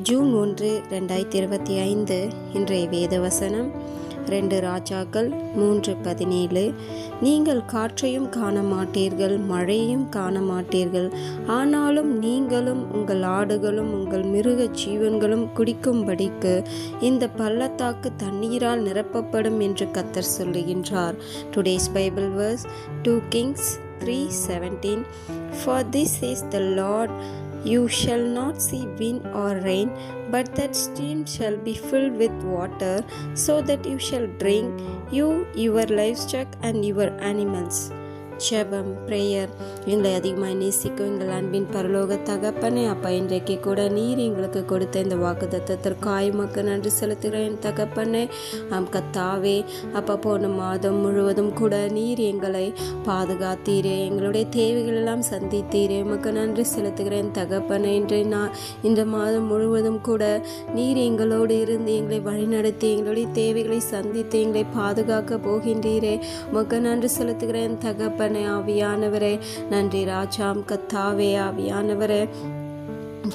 June ஒன்று ரெண்டாயிரத்தி இருபத்தி ஐந்து இன்றைய வேதவசனம் ரெண்டு ராஜாக்கள் மூன்று பதினேழு. நீங்கள் காற்றையும் காண மாட்டீர்கள் மழையும் காண மாட்டீர்கள் ஆனாலும் நீங்களும் உங்கள் ஆடுகளும் உங்கள் மிருக ஜீவன்களும் குடிக்கும்படிக்கு இந்த பள்ளத்தாக்கு தண்ணீரால் நிரப்பப்படும் என்று கத்தர் சொல்லுகின்றார். Today's Bible verse two Kings three seventeen for this is the Lord You shall not see wind or rain, but that stream shall be filled with water, so that you shall drink, you, your livestock, and your animals. ஜெபம் prayer எங்களை அதிகமாக நேசிக்கும் எங்கள் அன்பின் பரலோக தகப்பனே அப்பா இன்றைக்கு கூட நீர் எங்களுக்கு கொடுத்த இந்த வாக்கு தத்தத்திற்காய் மக்கள் நன்றி செலுத்துகிறேன் தகப்பனே. ஆம் கத்தாவே அப்பா போன மாதம் முழுவதும் கூட நீர் எங்களை பாதுகாத்தீரே எங்களுடைய தேவைகள் எல்லாம் சந்தித்தீரே. உமக்கு நன்றி செலுத்துகிறேன் தகப்பனே. இன்று நான் இந்த மாதம் முழுவதும் கூட நீர் எங்களோடு இருந்து எங்களை வழிநடத்தி எங்களுடைய தேவைகளை சந்தித்து எங்களை பாதுகாக்க போகின்றீரே. உமக்கு நன்றி செலுத்துகிறேன் தகப்பனே. ஆவியானவரே. நன்றி ராஜாம் கத்தாவே ஆவியானவரே.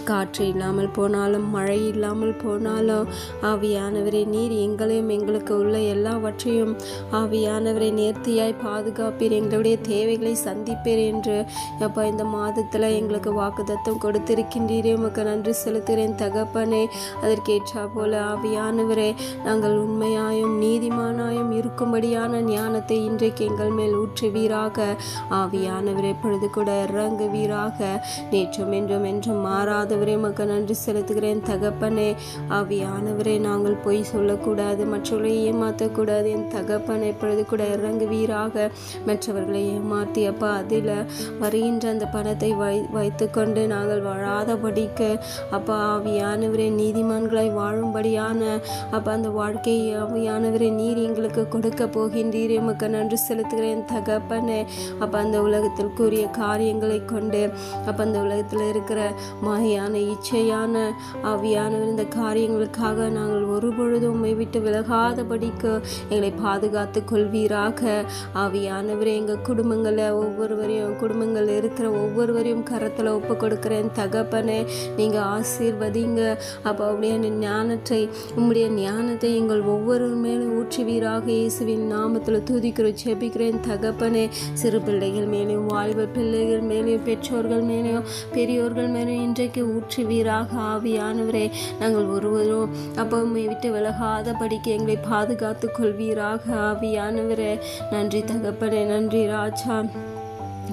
காற்று இல்லாமல் போனாலும் மழை இல்லாமல் போனாலும் ஆவியானவரே நீர் எங்களையும் எங்களுக்கு உள்ள எல்லாவற்றையும் ஆவியானவரை நேர்த்தியாய் பாதுகாப்பீர். எங்களுடைய தேவைகளை சந்திப்பீர் என்று அப்பா இந்த மாதத்தில் எங்களுக்கு வாக்குதத்தம் கொடுத்திருக்கின்றீரே. உமக்கு நன்றி செலுத்துகிறேன். தகப்பனே அதற்கேற்றா போல ஆவியானவரே நாங்கள் உண்மையாயும் நீதிமானாயும் இருக்கும்படியான ஞானத்தை இன்றைக்கு எங்கள் மேல் ஊற்றுவீராக. ஆவியானவரே பொழுது கூட இறங்குவீராக. நேற்றும் என்றும் என்றும் ஆண்டவரே மக்க நன்றி செலுத்துகிறேன். தகப்பனே ஆவியானவரே நாங்கள் பொய் சொல்லக்கூடாது மற்றவர்களை ஏமாற்றக்கூடாது என் தகப்பனை இப்பொழுது கூட இறங்குவீராக. மற்றவர்களை ஏமாற்றி அப்பா அதில் வருகின்ற அந்த பணத்தை வை வைத்துக்கொண்டு நாங்கள் வாழாதபடிக்க அப்பா ஆவியானவரே நீதிமான்களாய் வாழும்படியான அப்பா அந்த வாழ்க்கையை ஆவியானவரே நீர் எங்களுக்கு கொடுக்க போகின்றீரே மக்க நன்றி செலுத்துகிறேன். தகப்பனே அப்போ அந்த உலகத்திற்குரிய காரியங்களை கொண்டு அப்போ அந்த உலகத்தில் இருக்கிற மாயான இச்சையான ஆவியானவர். இந்த காரியங்களுக்காக நாங்கள் ஒரு பொழுதும் விட்டு விலகாதபடிக்கு எங்களை பாதுகாத்து கொள்வீராக. ஆவியானவரே எங்கள் குடும்பங்களில் ஒவ்வொருவரையும் குடும்பங்கள் இருக்கிற ஒவ்வொருவரையும் கரத்தில் ஒப்பு கொடுக்குறேன் தகப்பனே நீங்கள் ஆசீர்வதிங்க. அப்போ அப்படியே ஞானத்தை உங்களுடைய ஞானத்தை எங்கள் ஒவ்வொரு மேலும் ஊற்றுவீராக. இயேசுவின் நாமத்தில் துதிக்கிறோம் செபிக்கிறேன் தகப்பனே. சிறு பிள்ளைகள் மேலேயும் வாழ்வு பிள்ளைகள் மேலேயும் பெற்றோர்கள் மேலேயும் பெரியோர்கள் மேலேயும் இன்றைக்கு ஊற்றுவீராக ஆவியானவரே. நாங்கள் ஒருவரும் அப்பவுமே விட்டு விலகாத படிக்க எங்களை பாதுகாத்து கொள்வீராக ஆவியானவரே. நன்றி தகப்பனே நன்றி ராஜா.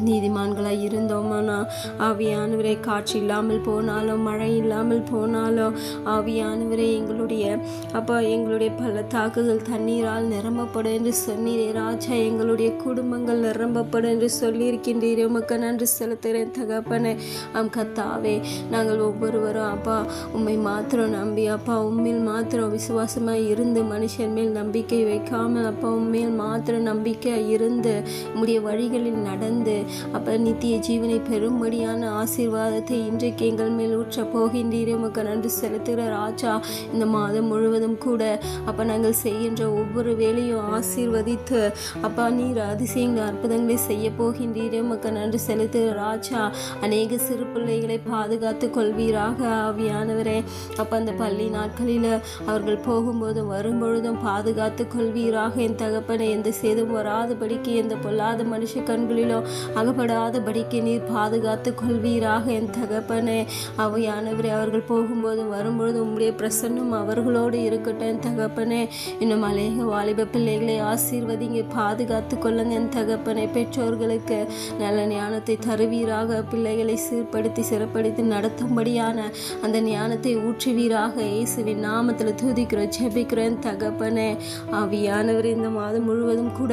நீதிமான்களாக இருந்தோமானா ஆவியானவரை காற்று இல்லாமல் போனாலும் மழை இல்லாமல் போனாலும் ஆவியானவரை எங்களுடைய அப்பா எங்களுடைய பள்ளத்தாக்குகள் தண்ணீரால் நிரம்பப்படும் என்று சொன்னீரே ராஜா. எங்களுடைய குடும்பங்கள் நிரம்பப்படும் என்று சொல்லியிருக்கின்றீரே. உமக்கு நன்றி செலுத்துகிறேன் தகப்பனே. ஆம் கத்தாவே நாங்கள் ஒவ்வொருவரும் அப்பா உண்மை மாத்திரம் நம்பி அப்பா உண்மையில் மாத்திரம் விசுவாசமாக இருந்து மனுஷன் மேல் நம்பிக்கை வைக்காமல் அப்பா உண்மையில் மாத்திரம் நம்பிக்கை இருந்து உம்முடைய வழிகளில் நடந்து அப்போ நித்திய ஜீவனை பெரும்படியான ஆசீர்வாதத்தை இன்றைக்கு எங்கள் மேல் ஊற்ற போகின்றீரே. உமக்கு நன்றி செலுத்துகிற ராஜா. இந்த மாதம் முழுவதும் கூட அப்போ நாங்கள் செய்கின்ற ஒவ்வொரு வேலையும் ஆசீர்வதித்து அப்பா நீர் அதிசயங்கள் அற்புதங்களை செய்ய போகின்றீரே. உமக்கு நன்றி செலுத்துகிற ராஜா. அநேக சிறு பிள்ளைகளை பாதுகாத்து கொள்வீராக ஆவியானவரே. அப்போ அந்த பள்ளி நாட்களில் அவர்கள் போகும்போதும் வரும்பொழுதும் பாதுகாத்து கொள்வீராக. என் தகப்பனை எந்த சேதம் வராதபடிக்கு எந்த பொல்லாத மனுஷ கண்களிலோ அகப்படாதபடிக்கு நீர் பாதுகாத்து கொள்வீராக என் தகப்பனே. அவையானவரே அவர்கள் போகும்போதும் வரும்பொழுது உம்முடைய பிரசன்னம் அவர்களோடு இருக்கட்டும் என் தகப்பனே. இன்னும் அநேக வாலிப பிள்ளைகளை ஆசீர்வதிங்க பாதுகாத்து கொள்ளுங்க என் தகப்பனை. பெற்றோர்களுக்கு நல்ல ஞானத்தை தருவீராக. பிள்ளைகளை சீர்படுத்தி சிறப்படுத்தி நடத்தும்படியான அந்த ஞானத்தை ஊற்றுவீராக. இயேசுவின் நாமத்தில் துதிக்கிறோம் ஜெபிக்கிறோம் தகப்பனே. ஆவியானவர் இந்த மாதம் முழுவதும் கூட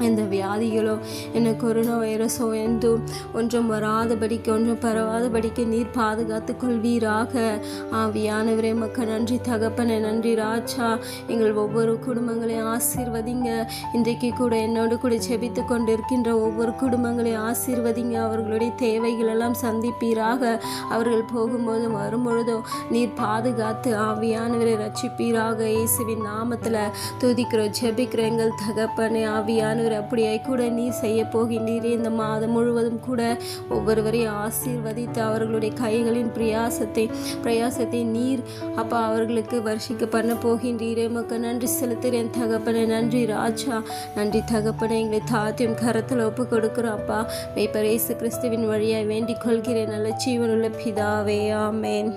எந்த வியாதிகளோ என்ன கொரோனா வைரஸோ என்றும் ஒன்றும் வராதபடிக்கு ஒன்றும் பரவாதபடிக்கு நீர் பாதுகாத்து கொள்வீராக. ஆவியானவரே மக்கள் நன்றி தகப்பனே நன்றி ராஜா. எங்கள் ஒவ்வொரு குடும்பங்களையும் ஆசீர்வதிங்க. இன்றைக்கு கூட என்னோடு கூட செபித்து கொண்டிருக்கின்ற ஒவ்வொரு குடும்பங்களையும் ஆசீர்வதிங்க. அவர்களுடைய தேவைகள் எல்லாம் சந்திப்பீராக. அவர்கள் போகும்போதும் வரும்பொழுதும் நீர் பாதுகாத்து ஆவியானவரை ரட்சிப்பீராக. இயேசுவின் நாமத்தில் துதிக்கிறோம் ஜெபிக்கிற எங்கள் தகப்பனே ஆவியானவர் ஆண்டவர் அப்படியாய் கூட நீர் செய்ய போகின்றீரே. இந்த மாதம் முழுவதும் கூட ஒவ்வொருவரையும் ஆசீர்வதித்து அவர்களுடைய கைகளின் பிரயாசத்தை பிரயாசத்தை நீர் அப்பா அவர்களுக்கு வருஷிக்க பண்ண போகின்றீரே. மக்க நன்றி செலுத்துகிறேன். தகப்பனை நன்றி ராஜா. நன்றி தகப்பனை எங்களை தாத்தியம் கரத்தில் ஒப்பு கொடுக்குறோம் அப்பா மெய்ப்பரேசு கிறிஸ்துவின் வழியாய் வேண்டிக் கொள்கிறேன். நல்ல ஜீவனுள்ள பிதாவே ஆமேன்.